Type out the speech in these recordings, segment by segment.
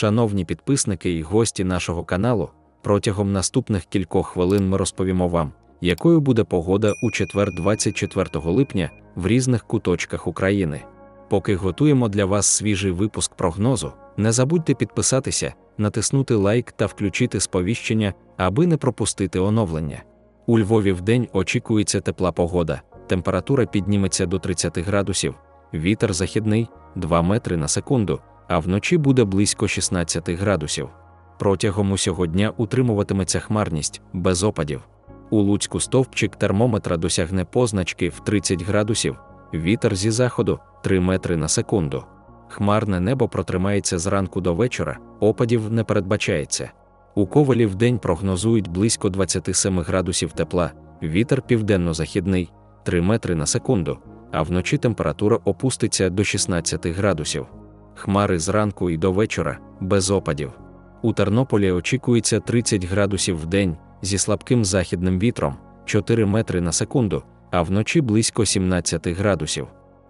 Шановні підписники і гості нашого каналу, протягом наступних кількох хвилин ми розповімо вам, якою буде погода у четвер 24 липня в різних куточках України. Поки готуємо для вас свіжий випуск прогнозу, не забудьте підписатися, натиснути лайк та включити сповіщення, аби не пропустити оновлення. У Львові вдень очікується тепла погода, температура підніметься до 30 градусів, вітер західний 2 метри на секунду, а вночі буде близько 16 градусів. Протягом усього дня утримуватиметься хмарність без опадів. У Луцьку стовпчик термометра досягне позначки в 30 градусів, вітер зі заходу 3 метри на секунду. Хмарне небо протримається зранку до вечора, опадів не передбачається. У ковалі в день прогнозують близько 27 градусів тепла, вітер південно-західний 3 метри на секунду, а вночі температура опуститься до 16 градусів. Хмари зранку і до вечора без опадів. У Тернополі очікується 30 градусів в день зі слабким західним вітром 4 метри на секунду, а вночі близько 17 градусів.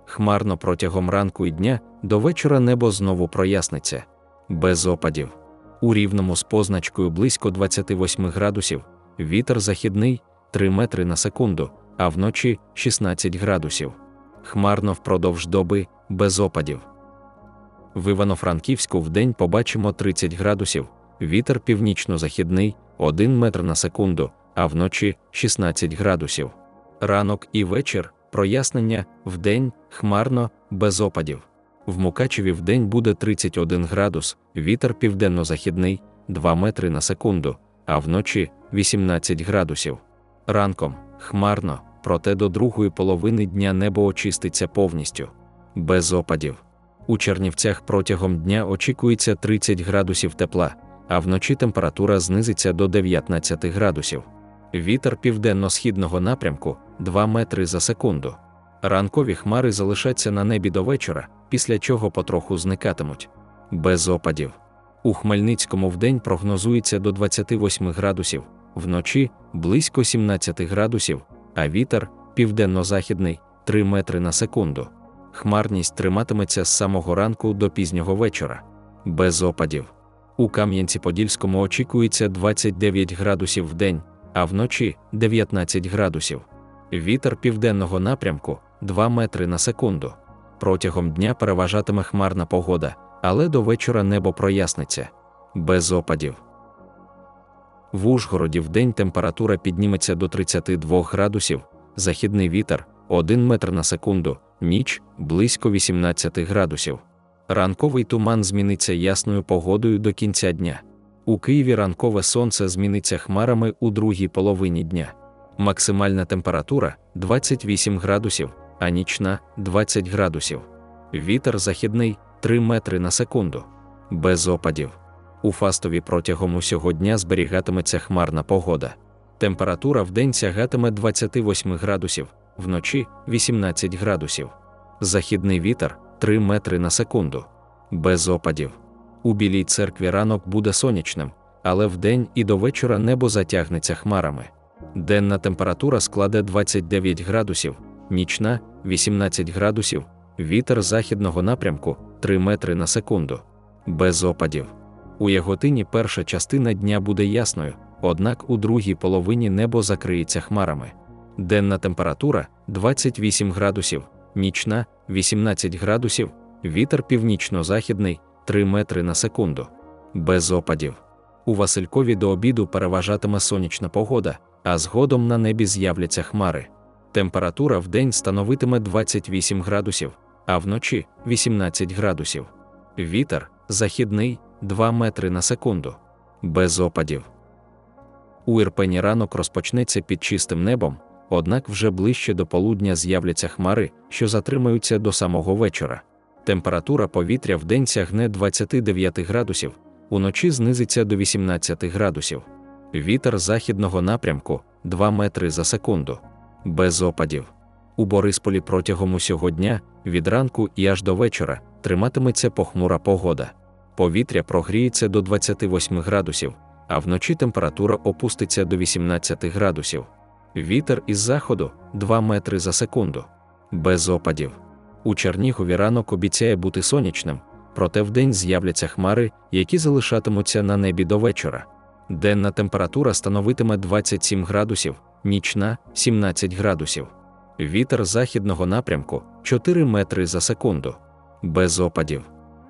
Хмарно протягом ранку і дня до вечора небо знову проясниться. Без опадів. У рівному з позначкою близько 28 градусів, вітер західний 3 метри на секунду, а вночі 16 градусів. Хмарно впродовж доби без опадів. В Івано-Франківську вдень побачимо 30 градусів, вітер північно-західний 1 метр на секунду, а вночі 16 градусів. Ранок і вечір прояснення вдень хмарно, без опадів. В Мукачеві вдень буде 31 градус, вітер південно-західний 2 метри на секунду, а вночі 18 градусів. Ранком хмарно, проте до другої половини дня небо очиститься повністю. Без опадів. У Чернівцях протягом дня очікується 30 градусів тепла, а вночі температура знизиться до 19 градусів. Вітер південно-східного напрямку 2 метри за секунду. Ранкові хмари залишаться на небі до вечора, після чого потроху зникатимуть. Без опадів. У Хмельницькому вдень прогнозується до 28 градусів, вночі близько 17 градусів, а вітер південно-західний 3 метри на секунду. Хмарність триматиметься з самого ранку до пізнього вечора. Без опадів. У Кам'янці-Подільському очікується 29 градусів в день, а вночі 19 градусів. Вітер південного напрямку 2 метри на секунду. Протягом дня переважатиме хмарна погода, але до вечора небо проясниться. Без опадів. В Ужгороді вдень температура підніметься до 32 градусів, західний вітер 1 метр на секунду, ніч близько 18 градусів. Ранковий туман зміниться ясною погодою до кінця дня. У Києві ранкове сонце зміниться хмарами у другій половині дня. Максимальна температура 28 градусів, а нічна 20 градусів. Вітер західний 3 метри на секунду. Без опадів. У Фастові протягом усього дня зберігатиметься хмарна погода. Температура в день сягатиме 28 градусів, вночі 18 градусів. Західний вітер 3 метри на секунду. Без опадів. У білій церкві ранок буде сонячним, але вдень і до вечора небо затягнеться хмарами. Денна температура складе 29 градусів, нічна 18 градусів, вітер західного напрямку 3 метри на секунду. Без опадів. У Яготині перша частина дня буде ясною, однак у другій половині небо закриється хмарами. Денна температура 28 градусів, нічна 18 градусів, вітер північно-західний 3 метри на секунду. Без опадів. У Василькові до обіду переважатиме сонячна погода, а згодом на небі з'являться хмари. Температура в день становитиме 28 градусів, а вночі 18 градусів. Вітер західний 2 метри на секунду. Без опадів. У Ірпені ранок розпочнеться під чистим небом, однак вже ближче до полудня з'являться хмари, що затримаються до самого вечора. Температура повітря в день сягне 29 градусів, уночі знизиться до 18 градусів. Вітер західного напрямку 2 метри за секунду. Без опадів. У Борисполі протягом усього дня, від ранку і аж до вечора, триматиметься похмура погода. Повітря прогріється до 28 градусів, а вночі температура опуститься до 18 градусів. Вітер із заходу 2 метри за секунду. Без опадів. У Чернігові ранок обіцяє бути сонячним, проте вдень з'являться хмари, які залишатимуться на небі до вечора. Денна температура становитиме 27 градусів, нічна 17 градусів. Вітер західного напрямку 4 метри за секунду. Без опадів.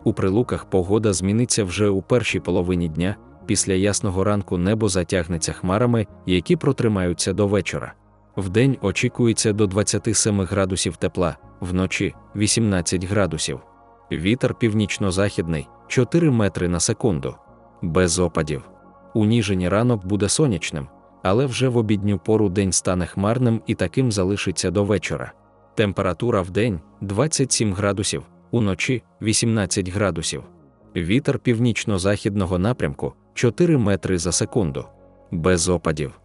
У прилуках погода зміниться вже у першій половині дня. Після ясного ранку небо затягнеться хмарами, які протримаються до вечора. Вдень очікується до 27 градусів тепла, вночі 18 градусів. Вітер північно-західний 4 метри на секунду. Без опадів. У Ніжині ранок буде сонячним, але вже в обідню пору день стане хмарним і таким залишиться до вечора. Температура в день 27 градусів, уночі 18 градусів. Вітер північно-західного напрямку 4 метри за секунду. Без опадів.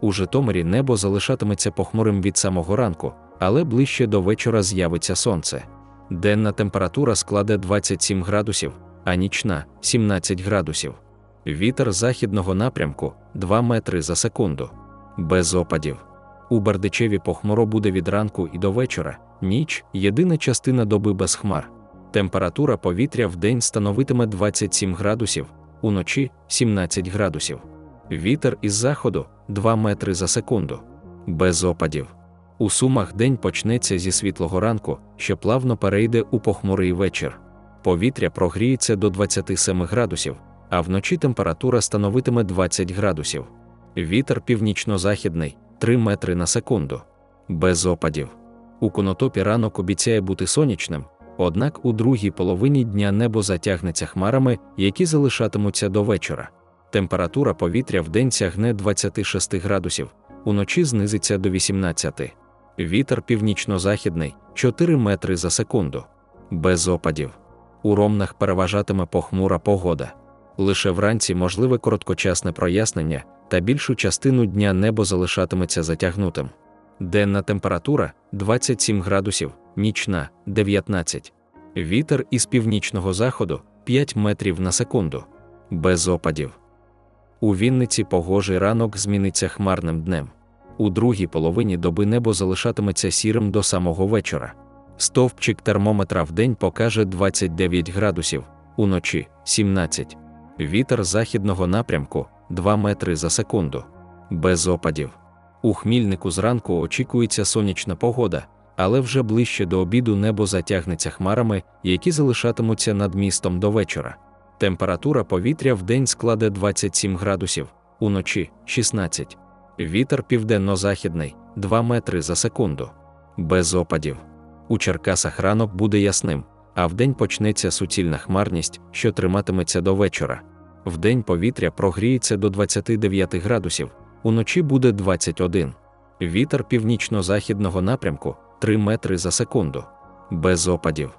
У Житомирі небо залишатиметься похмурим від самого ранку, але ближче до вечора з'явиться сонце. Денна температура складе 27 градусів, а нічна 17 градусів. Вітер західного напрямку 2 метри за секунду. Без опадів. У Бардичеві похмуро буде від ранку і до вечора, ніч єдина частина доби без хмар. Температура повітря в день становитиме 27 градусів, уночі 17 градусів. Вітер із заходу 2 метри за секунду. Без опадів. У сумах день почнеться зі світлого ранку, що плавно перейде у похмурий вечір. Повітря прогріється до 27 градусів, а вночі температура становитиме 20 градусів. Вітер північно-західний 3 метри на секунду. Без опадів. У конотопі ранок обіцяє бути сонячним, однак у другій половині дня небо затягнеться хмарами, які залишатимуться до вечора. Температура повітря в день сягне 26 градусів, уночі знизиться до 18. Вітер північно-західний 4 метри за секунду. Без опадів. У ромнах переважатиме похмура погода. Лише вранці можливе короткочасне прояснення, та більшу частину дня небо залишатиметься затягнутим. Денна температура 27 градусів, нічна 19. Вітер із північного заходу 5 метрів на секунду. Без опадів. У Вінниці погожий ранок зміниться хмарним днем. У другій половині доби небо залишатиметься сірим до самого вечора. Стовпчик термометра в день покаже 29 градусів, уночі 17. Вітер західного напрямку 2 метри за секунду. Без опадів. У хмільнику зранку очікується сонячна погода, але вже ближче до обіду небо затягнеться хмарами, які залишатимуться над містом до вечора. Температура повітря в день складе 27 градусів, уночі 16. Вітер південно-західний 2 метри за секунду. Без опадів. У Черкасах ранок буде ясним, а вдень почнеться суцільна хмарність, що триматиметься до вечора. Вдень повітря прогріється до 29 градусів, уночі буде 21. Вітер північно-західного напрямку 3 метри за секунду. Без опадів.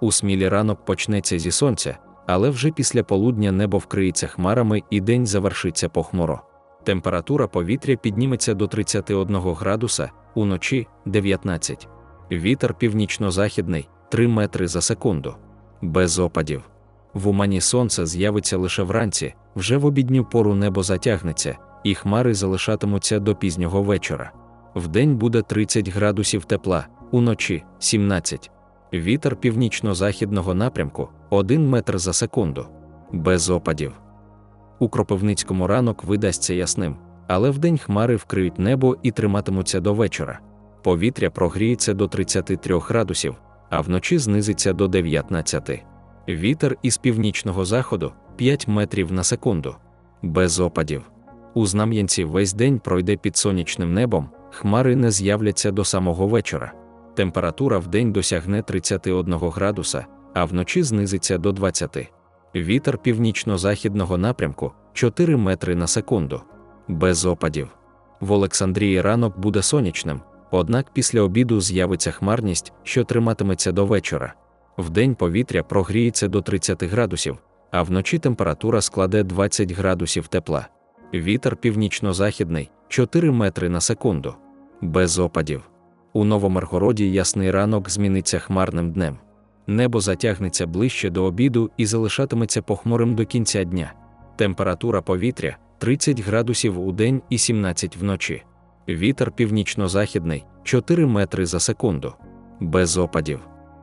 У смілі ранок почнеться зі сонця, але вже після полудня небо вкриється хмарами і день завершиться похмуро. Температура повітря підніметься до 31 градуса, уночі 19. Вітер північно-західний 3 метри за секунду. Без опадів. В умані сонце з'явиться лише вранці, вже в обідню пору небо затягнеться, і хмари залишатимуться до пізнього вечора. Вдень буде 30 градусів тепла, уночі 17. Вітер північно-західного напрямку 1 метр за секунду. Без опадів. У Кропивницькому ранок видасться ясним, але вдень хмари вкриють небо і триматимуться до вечора. Повітря прогріється до 33 градусів, а вночі знизиться до 19. Вітер із північного заходу 5 метрів на секунду. Без опадів. У Знам'янці весь день пройде під сонячним небом, хмари не з'являться до самого вечора. Температура в день досягне 31 градуса, а вночі знизиться до 20. Вітер північно-західного напрямку 4 метри на секунду. Без опадів. В Олександрії ранок буде сонячним, однак після обіду з'явиться хмарність, що триматиметься до вечора. Вдень повітря прогріється до 30 градусів, а вночі температура складе 20 градусів тепла. Вітер північно-західний 4 метри на секунду. Без опадів. У Новомаргороді ясний ранок зміниться хмарним днем. Небо затягнеться ближче до обіду і залишатиметься похмурим до кінця дня. Температура повітря 30 градусів у день і 17 вночі. Вітер північно-західний 4 метри за секунду. Без опадів.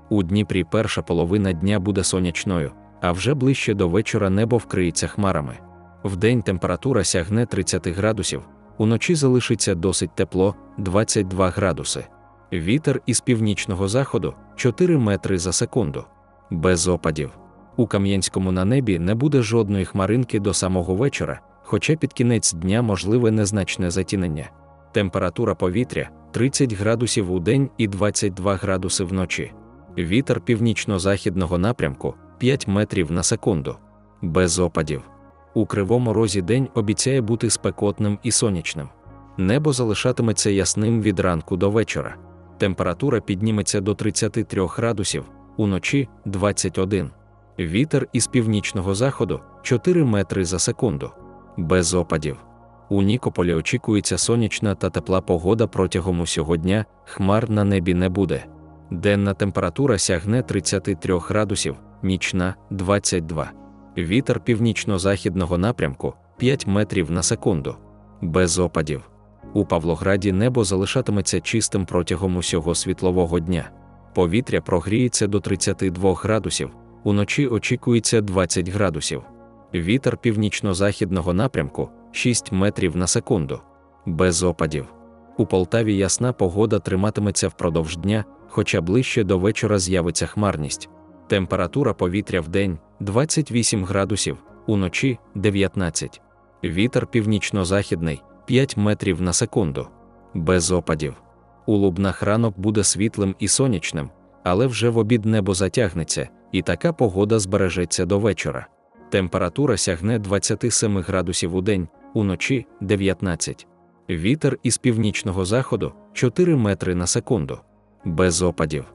У Дніпрі перша половина дня буде сонячною, а вже ближче до вечора небо вкриється хмарами. Вдень температура сягне 30 градусів, уночі залишиться досить тепло 22 градуси. Вітер із північного заходу 4 метри за секунду. Без опадів. У Кам'янському на небі не буде жодної хмаринки до самого вечора, хоча під кінець дня можливе незначне затінення. Температура повітря 30 градусів у день і 22 градуси вночі. Вітер північно-західного напрямку 5 метрів на секунду. Без опадів. У кривому розі день обіцяє бути спекотним і сонячним. Небо залишатиметься ясним від ранку до вечора. Температура підніметься до 33 градусів, уночі 21. Вітер із північного заходу 4 метри за секунду. Без опадів. У Нікополі очікується сонячна та тепла погода протягом усього дня, хмар на небі не буде. Денна температура сягне 33 градусів, нічна 22. Вітер північно-західного напрямку 5 метрів на секунду. Без опадів. У Павлограді небо залишатиметься чистим протягом усього світлового дня. Повітря прогріється до 32 градусів, уночі очікується 20 градусів. Вітер північно-західного напрямку 6 метрів на секунду. Без опадів. У Полтаві ясна погода триматиметься впродовж дня, хоча ближче до вечора з'явиться хмарність. Температура повітря в день 28 градусів, уночі 19. Вітер північно-західний 5 метрів на секунду. Без опадів. У Лубнах ранок буде світлим і сонячним, але вже в обід небо затягнеться, і така погода збережеться до вечора. Температура сягне 27 градусів у день, уночі 19. Вітер із північного заходу 4 метри на секунду. Без опадів.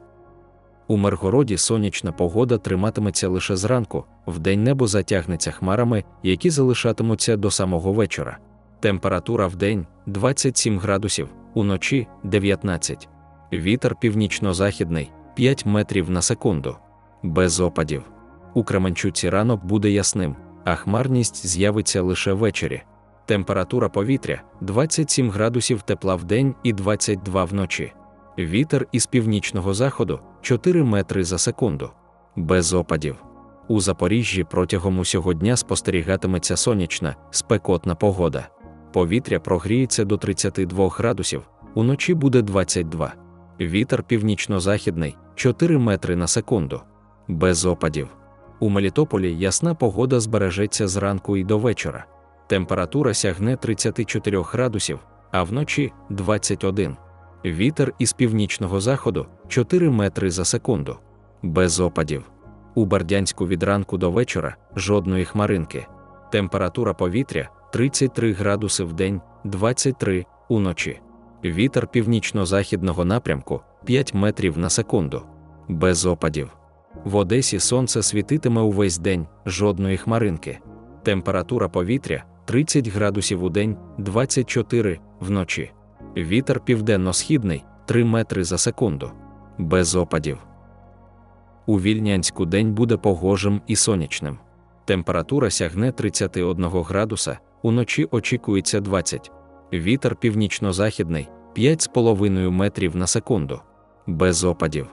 У Миргороді сонячна погода триматиметься лише зранку, вдень небо затягнеться хмарами, які залишатимуться до самого вечора. Температура в день 27 градусів, уночі 19. Вітер північно-західний 5 метрів на секунду. Без опадів. У Кременчуці ранок буде ясним, а хмарність з'явиться лише ввечері. Температура повітря 27 градусів тепла в день і 22 вночі. Вітер із північного заходу 4 метри за секунду. Без опадів. У Запоріжжі протягом усього дня спостерігатиметься сонячна, спекотна погода. Повітря прогріється до 32 градусів, уночі буде 22. Вітер північно-західний 4 метри на секунду. Без опадів. У Мелітополі ясна погода збережеться зранку і до вечора. Температура сягне 34 градусів, а вночі 21. Вітер із північного заходу 4 метри за секунду. Без опадів. У Бердянську від ранку до вечора жодної хмаринки. Температура повітря 33 градуси в день, 23 уночі. Вітер північно-західного напрямку 5 метрів на секунду. Без опадів. В Одесі сонце світитиме увесь день, жодної хмаринки. Температура повітря 30 градусів у день, 24 вночі. Вітер південно-східний 3 метри за секунду. Без опадів. У Вільнянську день буде погожим і сонячним. Температура сягне 31 градуса, уночі очікується 20. Вітер північно-західний 5,5 метрів на секунду. Без опадів.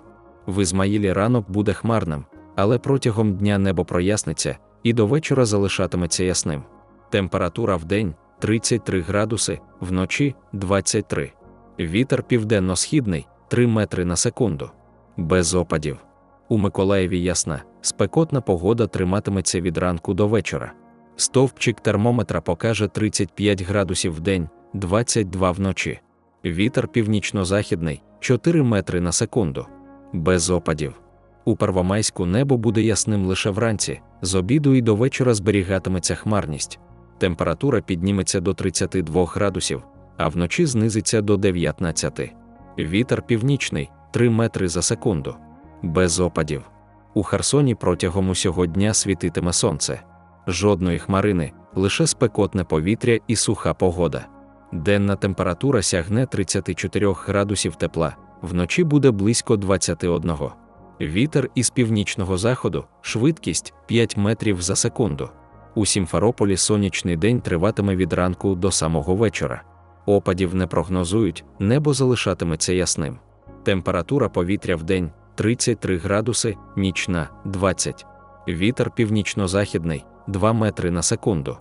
В Ізмаїлі ранок буде хмарним, але протягом дня небо проясниться і до вечора залишатиметься ясним. Температура в день 33 градуси, вночі 23. Вітер південно-східний 3 метри на секунду. Без опадів. У Миколаєві ясна, спекотна погода триматиметься від ранку до вечора. Стовпчик термометра покаже 35 градусів в день, 22 вночі. Вітер північно-західний 4 метри на секунду. Без опадів. У Первомайську небо буде ясним лише вранці, з обіду і до вечора зберігатиметься хмарність. Температура підніметься до 32 градусів, а вночі знизиться до 19. Вітер північний 3 метри за секунду. Без опадів. У Херсоні протягом усього дня світитиме сонце. Жодної хмарини, лише спекотне повітря і суха погода. Денна температура сягне 34 градусів тепла, вночі буде близько 21. Вітер із північного заходу, швидкість 5 метрів за секунду. У Сімферополі сонячний день триватиме від ранку до самого вечора. Опадів не прогнозують, небо залишатиметься ясним. Температура повітря в день 33 градуси, нічна 20. Вітер північно-західний 2 метри на секунду.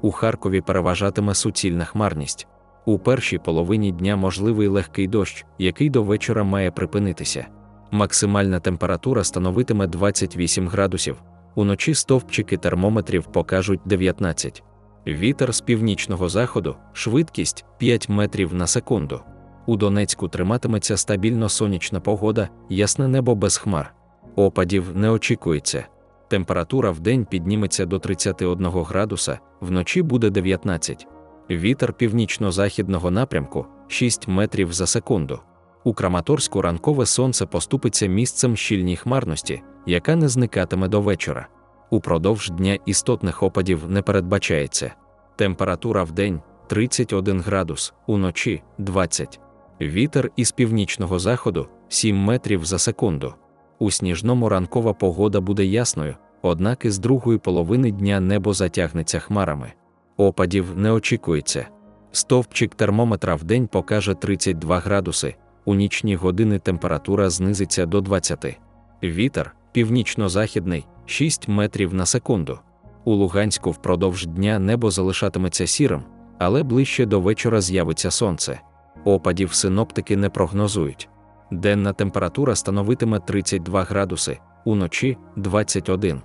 У Харкові переважатиме суцільна хмарність. У першій половині дня можливий легкий дощ, який до вечора має припинитися. Максимальна температура становитиме 28 градусів. Уночі стовпчики термометрів покажуть 19. Вітер з північного заходу, швидкість 5 метрів на секунду. У Донецьку триматиметься стабільно сонячна погода, ясне небо без хмар. Опадів не очікується. Температура в день підніметься до 31 градуса, вночі буде 19. Вітер північно-західного напрямку 6 метрів за секунду. У Краматорську ранкове сонце поступиться місцем щільній хмарності, яка не зникатиме до вечора. Упродовж дня істотних опадів не передбачається. Температура в день 31 градус, уночі 20. Вітер із північного заходу 7 метрів за секунду. У сніжному ранкова погода буде ясною, однак із другої половини дня небо затягнеться хмарами. Опадів не очікується. Стовпчик термометра в день покаже 32 градуси, у нічні години температура знизиться до 20. Вітер північно-західний 6 метрів на секунду. У Луганську впродовж дня небо залишатиметься сірим, але ближче до вечора з'явиться сонце. Опадів синоптики не прогнозують. Денна температура становитиме 32 градуси, уночі 21.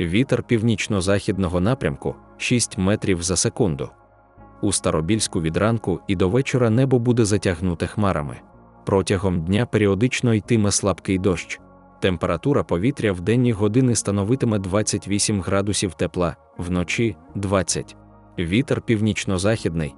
Вітер північно-західного напрямку 6 метрів за секунду. У Старобільську від ранку і до вечора небо буде затягнуте хмарами. Протягом дня періодично йтиме слабкий дощ. Температура повітря в денні години становитиме 28 градусів тепла, вночі 20. Вітер північно-західний